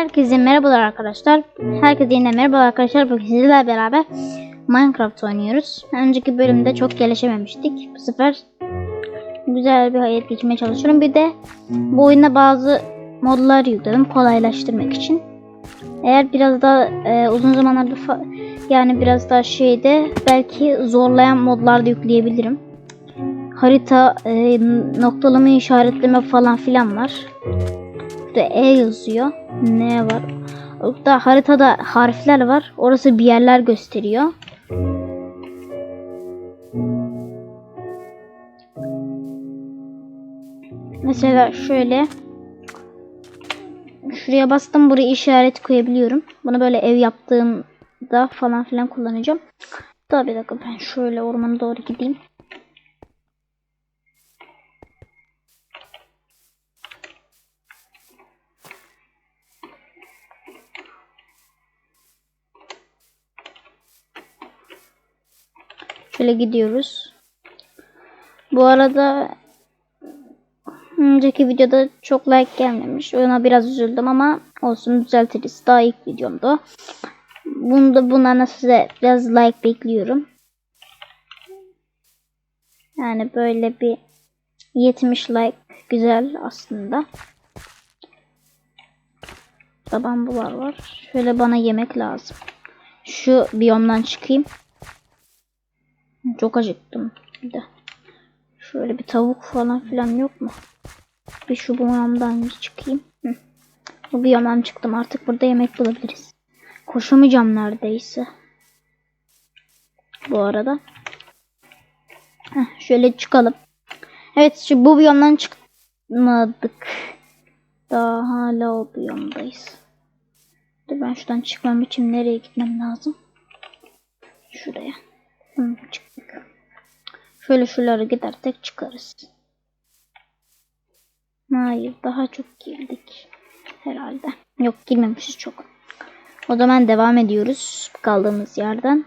Herkese merhabalar arkadaşlar. Herkese yine merhabalar arkadaşlar. Bugün sizlerle beraber Minecraft oynuyoruz. Önceki bölümde çok gelişememiştik. Bu sefer güzel bir hayat geçirmeye çalışıyorum. Bir de bu oyuna bazı modlar yükledim kolaylaştırmak için. Eğer biraz daha e, uzun zamanlarda yani biraz daha şeyde belki zorlayan modlar da yükleyebilirim. Harita, e, noktalama, işaretleme falan filan var. Burada E yazıyor. Ne var? Burada haritada harfler var. Orası bir yerler gösteriyor. Mesela şöyle şuraya bastım buraya işaret koyabiliyorum. Bunu böyle ev yaptığımda falan filan kullanacağım. Daha bir dakika ben şöyle ormana doğru gideyim. Şöyle gidiyoruz. Bu arada önceki videoda çok like gelmemiş. Ona biraz üzüldüm ama olsun düzeltiriz. Daha ilk videomda. Bunda bundan size biraz like bekliyorum. Yani böyle bir 70 like güzel aslında. Burada bambular var. Şöyle bana yemek lazım. Şu biyomdan çıkayım. Çok acıktım bir de. Şöyle bir tavuk falan filan yok mu? Bir şu biyomdan çıkayım. Hı. Bu biyomdan çıktım. Artık burada yemek bulabiliriz. Koşamayacağım neredeyse. Bu arada. Heh, şöyle çıkalım. Evet şu bu biyomdan çıkmadık. Daha hala o biyomdayız. Dur ben şuradan çıkmam için nereye gitmem lazım? Şuraya. Hı. Şöyle şuralara gidersek çıkarız. Hayır daha çok girdik. Herhalde. Yok girmemişiz çok. O zaman devam ediyoruz kaldığımız yerden.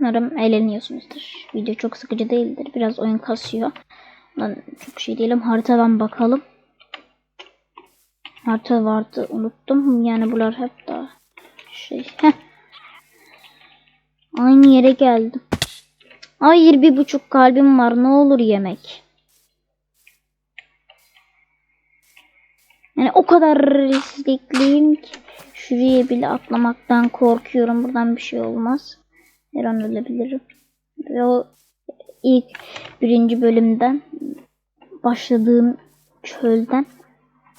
Umarım eğleniyorsunuzdur. Video çok sıkıcı değildir. Biraz oyun kasıyor. Ben çok şey değilim. Haritadan bakalım. Harita vardı unuttum. Yani bunlar hep daha şey. Heh. Aynı yere geldim. Hayır bir buçuk kalbim var. Ne olur yemek. Yani o kadar riskliyim ki. Şuraya bile atlamaktan korkuyorum. Buradan bir şey olmaz. Her an ölebilirim. Ve o ilk birinci bölümden başladığım çölden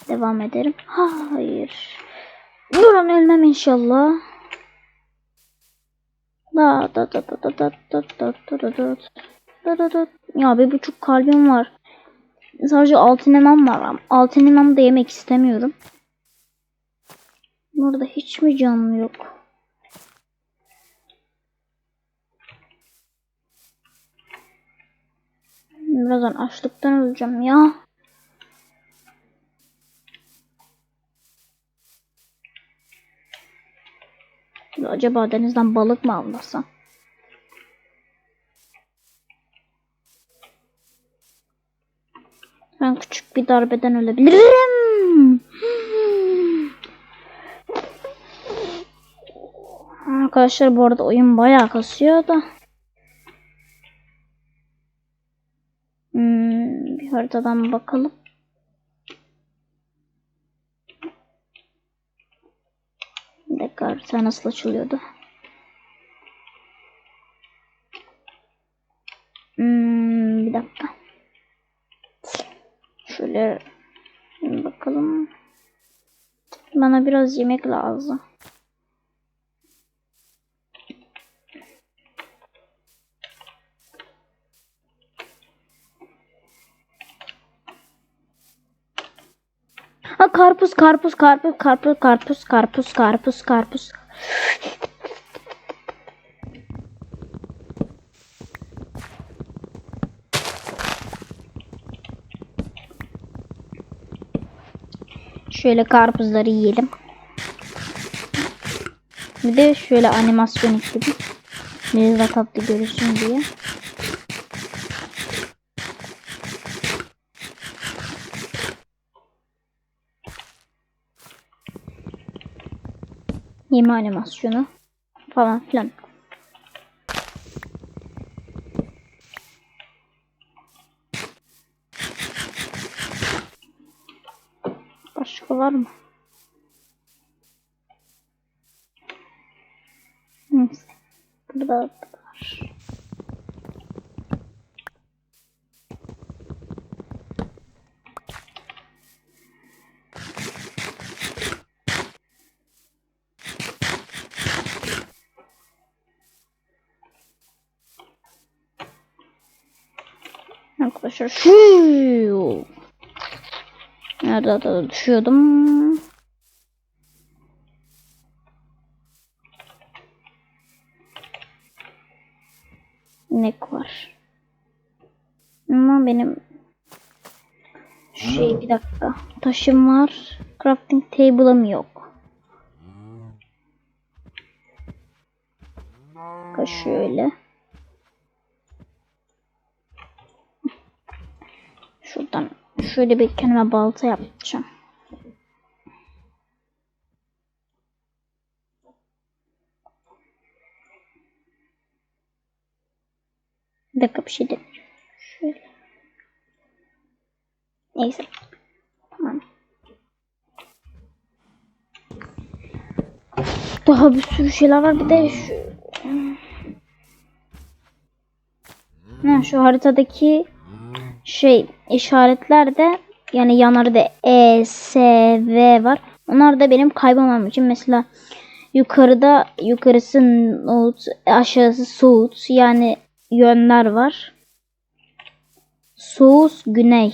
devam ederim. Hayır. Buradan ölmem inşallah. Da da da da da da da da da da da da da da Ya bir buçuk kalbim var. Sadece altın elmam var. Altın elmamı da yemek istemiyorum. Burada hiç mi canlı yok? Birazdan açlıktan öleceğim ya. Acaba denizden balık mı avlasam? Ben küçük bir darbeden ölebilirim. Arkadaşlar bu arada oyun bayağı kasıyor da. Hmm, bir haritadan bakalım. Harita nasıl açılıyordu? Hmm, bir dakika. Şöyle bakalım. Bana biraz yemek lazım. Ha karpuz karpuz karpuz karpuz karpuz karpuz karpuz karpuz. Şöyle karpuzları yiyelim. Bir de şöyle animasyon ekledim. Biraz daha tatlı görürsün diye. Yeme animasyonu falan filan. Başka var mı? Neyse. Burada da var. Arkadaşlar şu Nerede da düşüyordum. İnek var. Ama benim şey bir dakika. Taşım var. Crafting table'ım yok. Şöyle. Şuradan şöyle bir kendime balta yapacağım. Bir dakika bir şey deneyeceğim. Şöyle. Neyse. Tamam. Daha bir sürü şeyler var. Bir de şu... Ha, şu haritadaki şey işaretler de yani yanlarda E, S, V var. Onlar da benim kaybolmam için mesela yukarıda yukarısı north, aşağısı south yani yönler var. South güney.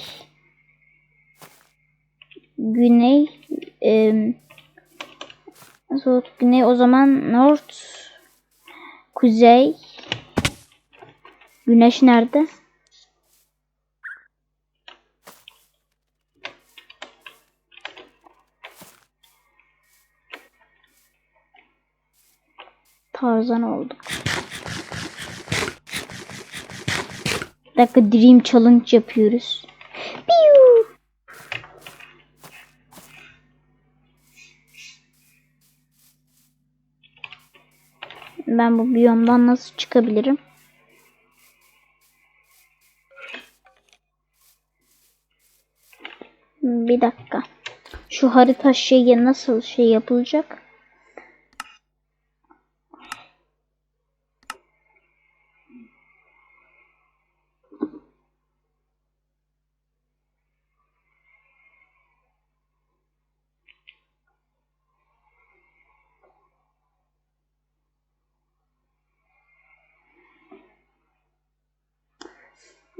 Güney e, south güney o zaman north kuzey Güneş nerede? Tarzan olduk. Bir dakika Dream Challenge yapıyoruz. Ben bu biyomdan nasıl çıkabilirim? Bir dakika. Şu harita şeyi nasıl şey yapılacak?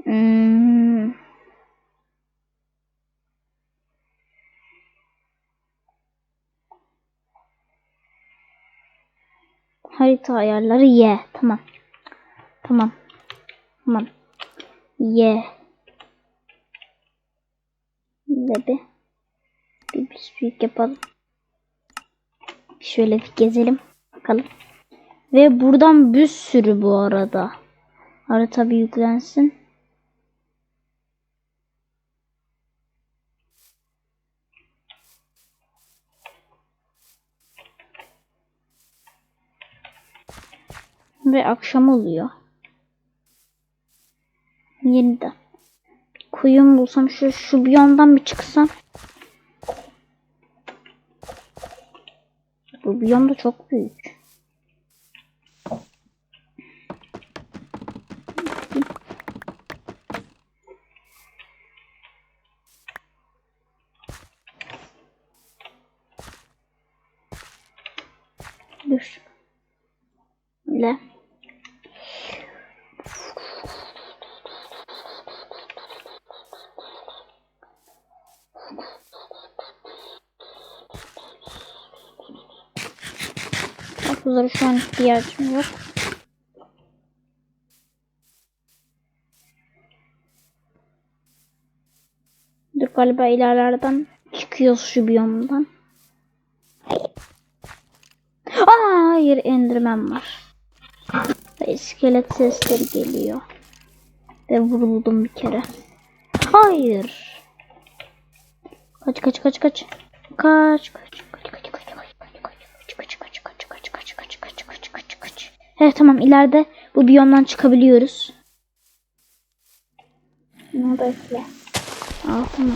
Hmm. Harita ayarları Y. Tamam. Tamam. Tamam. Y. Ve bir, bir, bir büyük yapalım. Şöyle bir gezelim. Bakalım. Ve buradan bir sürü bu arada. Harita bir yüklensin. Ve akşam oluyor. Yeniden. Kuyum bulsam şu, şu biyomdan bir çıksam. Bu biyom da çok büyük. Dur. Öyle. tuzlara şu an ihtiyacım yok. Dur galiba ilerlerden çıkıyoruz şu biyomdan. Aa, hayır endirmem var. Ve iskelet sesleri geliyor. Ve vuruldum bir kere. Hayır. Kaç kaç kaç kaç. Kaç kaç kaç. Evet tamam ileride bu biyomdan çıkabiliyoruz. Ne bekle. Altın.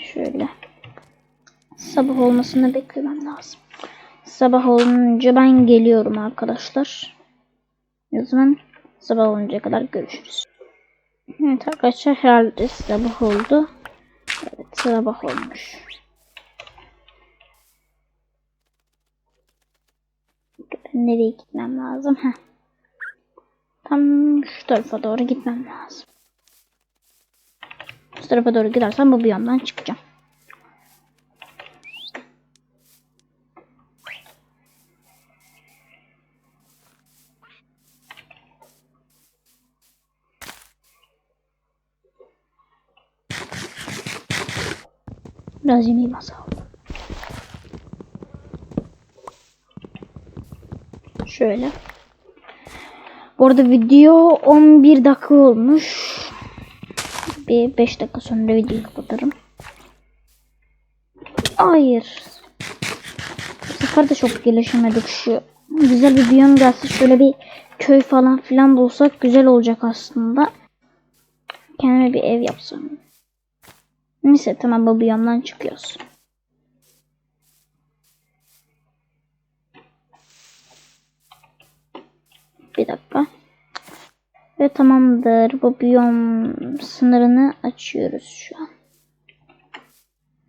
Şöyle. Sabah olmasını beklemem lazım. Sabah olunca ben geliyorum arkadaşlar. O zaman sabah olunca kadar görüşürüz. Evet arkadaşlar herhalde sabah oldu. Evet sabah olmuş. Nereye gitmem lazım? Heh. Tam şu tarafa doğru gitmem lazım. Şu tarafa doğru gidersem bu biyomdan çıkacağım. Biraz yemeği masal. Şöyle. Bu arada video 11 dakika olmuş. Bir 5 dakika sonra videoyu kapatırım. Hayır. Bu sefer de çok gelişemedik şu. Güzel bir biyom gelse şöyle bir köy falan filan bulsak güzel olacak aslında. Kendime bir ev yapsam. Neyse tamam bu biyomdan çıkıyoruz. Bir dakika. Ve tamamdır. Bu biyom sınırını açıyoruz şu an.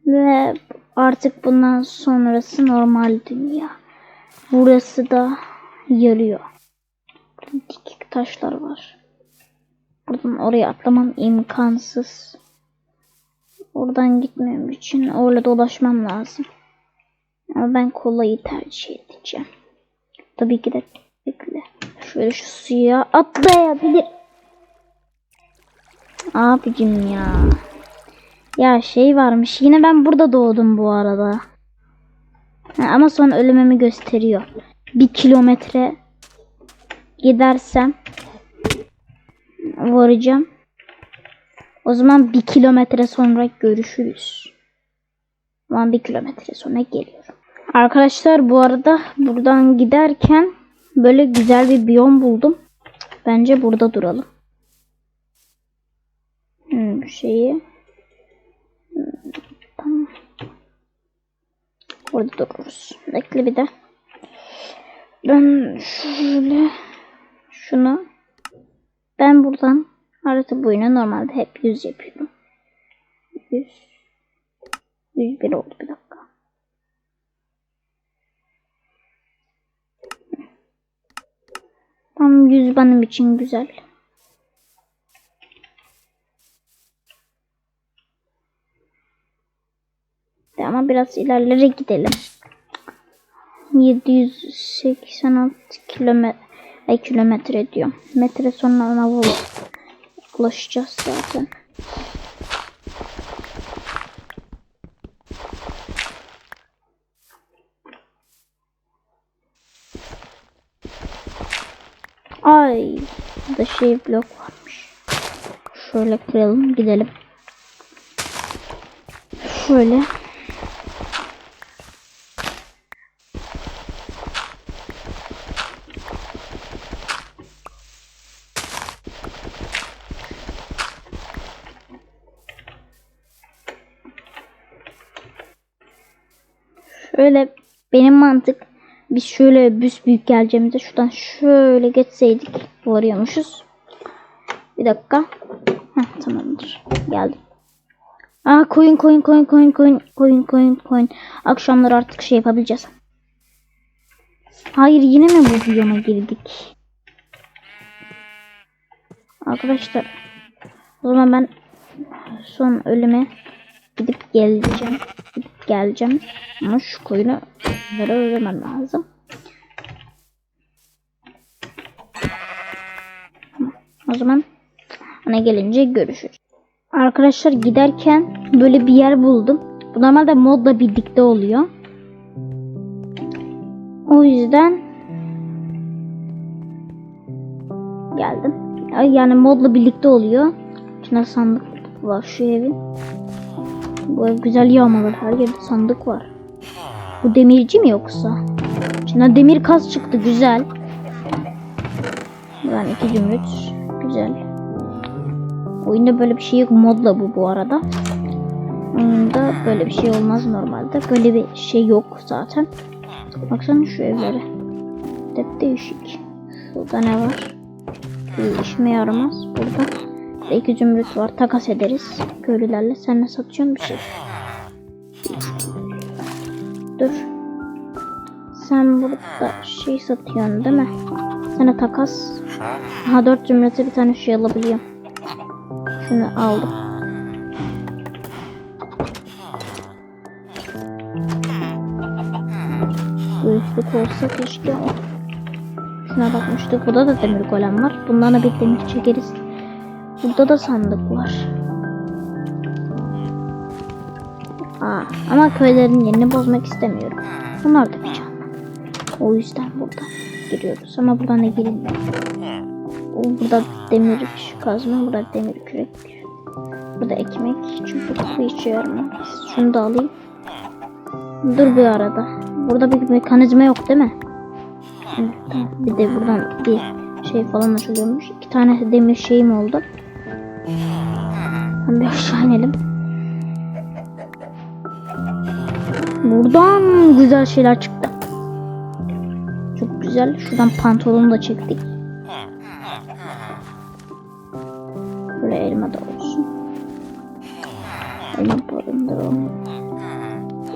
Ve artık bundan sonrası normal dünya. Burası da yarıyor. Burada dikik taşlar var. Buradan oraya atlamam imkansız. Oradan gitmem için orada dolaşmam lazım. Ama ben kolayı tercih edeceğim. Tabii ki de bekle. Şöyle şu suya atlayabilir. Abicim ya. Ya şey varmış. Yine ben burada doğdum bu arada. Ha, ama sonra ölümümü gösteriyor. Bir kilometre gidersem varacağım. O zaman bir kilometre sonra görüşürüz. Zaman bir kilometre sonra geliyorum. Arkadaşlar bu arada buradan giderken böyle güzel bir biyom buldum. Bence burada duralım. Hmm, şeyi. Hmm, tamam. Dururuz. Bekle bir de. Ben şöyle şunu ben buradan harita boyuna normalde hep 100 yapıyorum. 100 101 oldu bir dakika. Tam 100 benim için güzel. Ama biraz ilerlere gidelim. 786 kilometre ay kilometre diyorum. Metre sonra ona ulaşacağız zaten. Ay, burada şey blok varmış. Şöyle kıralım, gidelim. Şöyle. Şöyle benim mantık biz şöyle büs büyük geleceğimizde şuradan şöyle geçseydik varıyormuşuz. Bir dakika. Heh, tamamdır. Geldim. Aa koyun koyun koyun koyun koyun koyun koyun koyun. Akşamları artık şey yapabileceğiz. Hayır yine mi bu biyoma girdik? Arkadaşlar o zaman ben son ölüme gidip geleceğim. Geleceğim. Ama şu koyunu böyle öğrenmem lazım. O zaman ona gelince görüşürüz. Arkadaşlar giderken böyle bir yer buldum. Bu normalde modla birlikte oluyor. O yüzden geldim. Yani modla birlikte oluyor. İçinde sandık var şu evin. Bu güzel yağmalı. Her yerde sandık var. Bu demirci mi yoksa? Şuna demir kas çıktı güzel. Buradan iki zümrüt. Güzel. Oyunda böyle bir şey yok. Modla bu bu arada. Oyunda böyle bir şey olmaz normalde. Böyle bir şey yok zaten. Baksana şu evlere. Hep değişik. Şurada ne var? Bir işime yaramaz. Burada da iki zümrüt var. Takas ederiz. Köylülerle. Sen ne satıyorsun bir şey? Dur. Sen burada şey satıyorsun değil mi? Sana takas. Aha dört zümrüte bir tane şey alabiliyorum. Şunu aldım. Göğüslük olsa keşke. Şuna bakmıştık. Burada da demir golem var. Bundan da bir demir çekeriz. Burada da sandık var. Aa, ama köylerin yerini bozmak istemiyorum. Bunlar da bir. O yüzden buradan giriyoruz. Ama buradan da girilmiyor. Burada demir kazma, burada demir kürek. Burada ekmek. Çünkü bu işe yaramaz. Şunu da alayım. Dur bir arada. Burada bir mekanizma yok değil mi? Bir de buradan bir şey falan açılıyormuş. İki tane demir şeyim oldu. Ben bir aşağı inelim. Buradan güzel şeyler çıktı. Çok güzel. Şuradan pantolonu da çektik. Böyle elma da olsun. Elma barındıralım.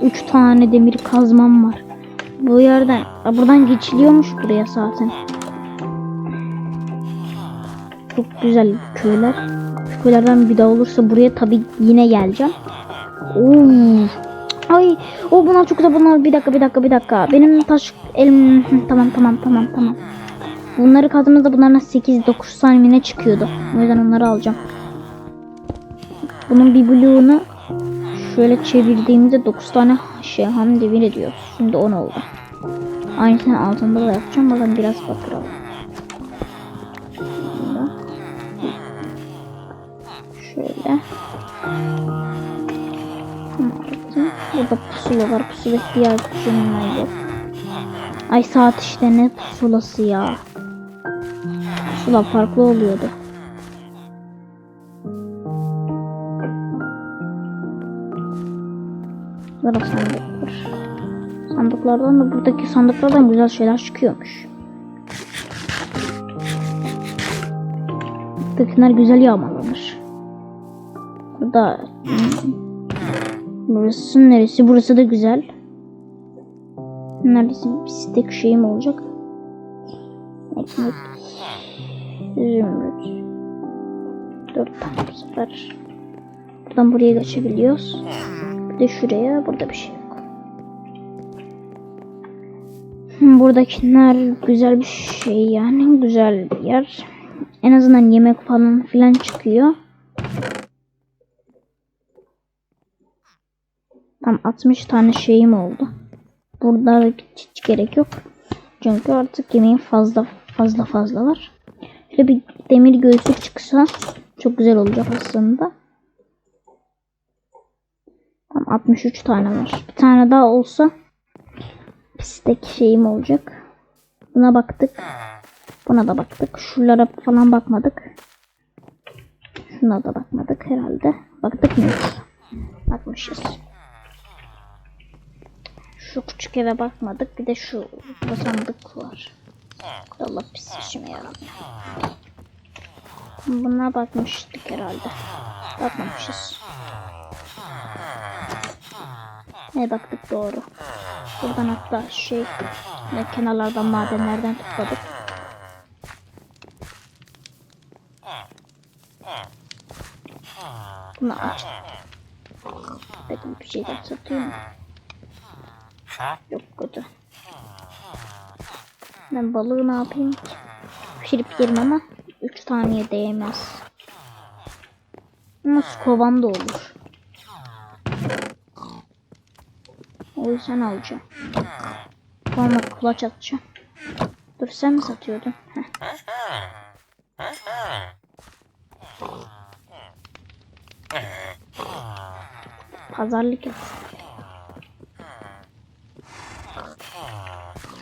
Üç tane demir kazmam var. Bu yerden, buradan geçiliyormuş buraya zaten. Çok güzel köyler. Köylerden bir daha olursa buraya tabi yine geleceğim. Oo. Ay, o bunlar çok güzel. Bunlar bir dakika, bir dakika, bir dakika. Benim taş elim tamam, tamam, tamam, tamam. Bunları kazdığımızda bunlardan 8-9 tane mi ne çıkıyordu. O yüzden onları alacağım. Bunun bir bloğunu şöyle çevirdiğimizde 9 tane şey ham demir ediyor. Şimdi 10 oldu. Aynısını altında da yapacağım. Bakalım biraz batıralım. Şöyle. Burada pusula var. Pusula pusulanlar yok. Ay saat işte ne pusulası ya. Pusula farklı oluyordu. Burada sandık var. Sandıklardan da buradaki sandıklardan güzel şeyler çıkıyormuş. Buradakiler güzel yağmalanır. Hmm, burası neresi? Burası da güzel. Neredeyse bir stek şeyim olacak. Ekmek. Zümrüt. Dört tane bu sefer. Buradan buraya geçebiliyoruz. Bir de şuraya. Burada bir şey yok. Hmm, Buradakiler güzel bir şey yani. Güzel bir yer. En azından yemek falan filan çıkıyor. Tam 60 tane şeyim oldu. Burada hiç gerek yok. Çünkü artık yemeğin fazla fazla fazla var. Şöyle bir demir göğüslük çıksa çok güzel olacak aslında. Tam 63 tane var. Bir tane daha olsa pistteki şeyim olacak. Buna baktık. Buna da baktık. Şuralara falan bakmadık. Şuna da bakmadık herhalde. Baktık mı? Bakmışız. Şu küçük eve bakmadık. Bir de şu sandık var. Allah pis işime yaramıyor. Buna bakmıştık herhalde. Bakmamışız. Ne baktık doğru. Buradan hatta şey kenarlardan madenlerden topladık. Bunu aç. Bakın bir şeyler satıyor mu? Yok kötü. Ben balığı ne yapayım? Pişirip yerim ama 3 taneye değmez. Ama kovam da olur. O yüzden alacağım. Sonra kulaç atacağım. Dur sen mi satıyordun? Heh. Pazarlık yap.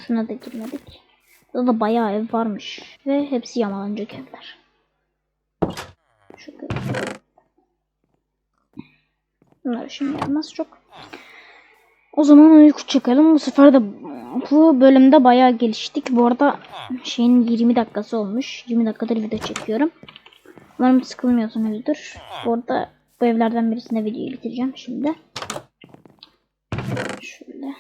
Şuna da girmedik. Burada da bayağı ev varmış. Ve hepsi yamalanacak evler. Şöyle. Bunlar şimdi yapmaz çok. O zaman uyku çıkalım. Bu sefer de bu bölümde bayağı geliştik. Bu arada şeyin 20 dakikası olmuş. 20 dakikadır video çekiyorum. Umarım sıkılmıyorsunuzdur. Bu arada bu evlerden birisinde videoyu bitireceğim şimdi. Şöyle.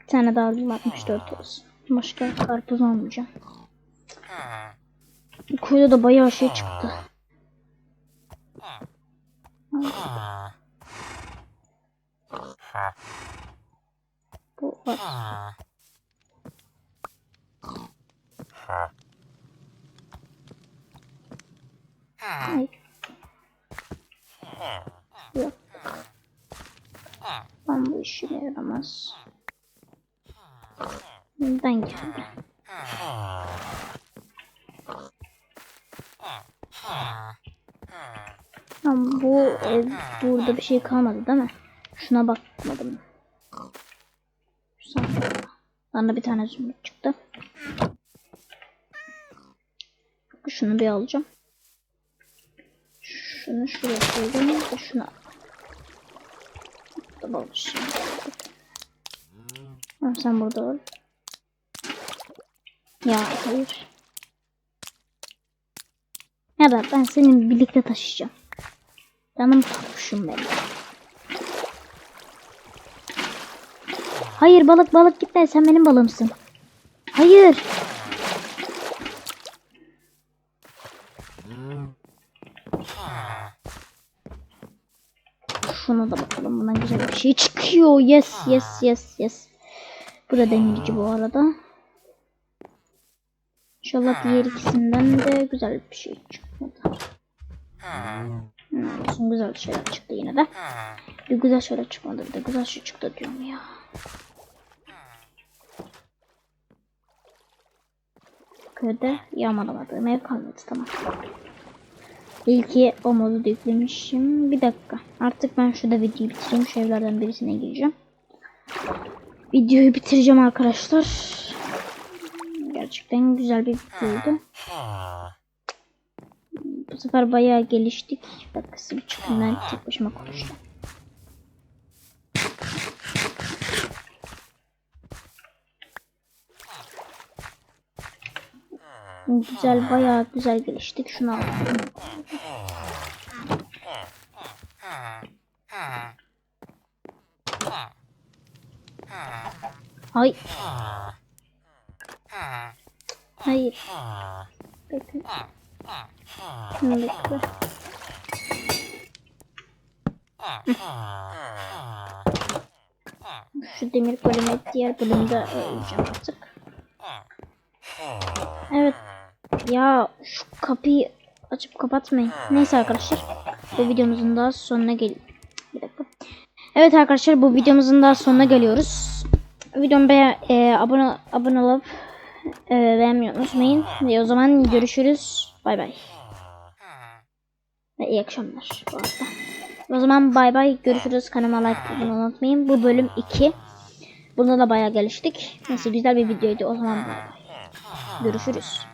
Bir tane daha alayım 64 olsun. Başka karpuz almayacağım. Kuyuda da bayağı şey çıktı. Bu var. Ay. Yok. Ben bu işime yaramaz. Ben gidiyorum. Tamam bu ev burada bir şey kalmadı değil mi? Şuna bakmadım. Bana bir tane zümrüt çıktı. Şunu bir alacağım. Şunu şuraya koydum şunu. Tamam şimdi. Tamam sen burada ol. Ya hayır. Ya da ben senin birlikte taşıyacağım. Canım tapuşum benim. Hayır balık balık gitme sen benim balığımsın. Hayır. Şuna da bakalım buna güzel bir şey çıkıyor. Yes yes yes yes. Bu da demirci bu arada. İnşallah diğer ikisinden de güzel bir şey çıkmadı. Hmm, olsun güzel şeyler çıktı yine de. Bir güzel şeyler çıkmadı bir de güzel şey çıktı diyorum ya. Köyde yağmalamadığım ev kalmadı tamam. İlki o modu yüklemişim. Bir dakika. Artık ben şurada videoyu bitireyim. Şu evlerden birisine gireceğim. Videoyu bitireceğim arkadaşlar. Gerçekten güzel bir videoydu. Bu sefer bayağı geliştik. Bak bir çıkın ben tek başıma konuştum. Güzel bayağı güzel geliştik. Şunu alalım. Hay. Hayır. Bekle. Şunu bekle. Şu demir bölümü diğer bölümde öleceğim artık. Evet. Ya şu kapıyı açıp kapatmayın. Neyse arkadaşlar. Bu videomuzun daha sonuna gel. Bir dakika. Evet arkadaşlar bu videomuzun daha sonuna geliyoruz. Videomu beğen e, abone abone olup e, beğenmeyi unutmayın. Ve o zaman görüşürüz. Bay bay. Ve iyi akşamlar bu arada. O zaman bay bay görüşürüz. Kanalıma like atmayı unutmayın. Bu bölüm 2. Bunda da bayağı geliştik. Neyse güzel bir videoydu. O zaman bay bay. Görüşürüz.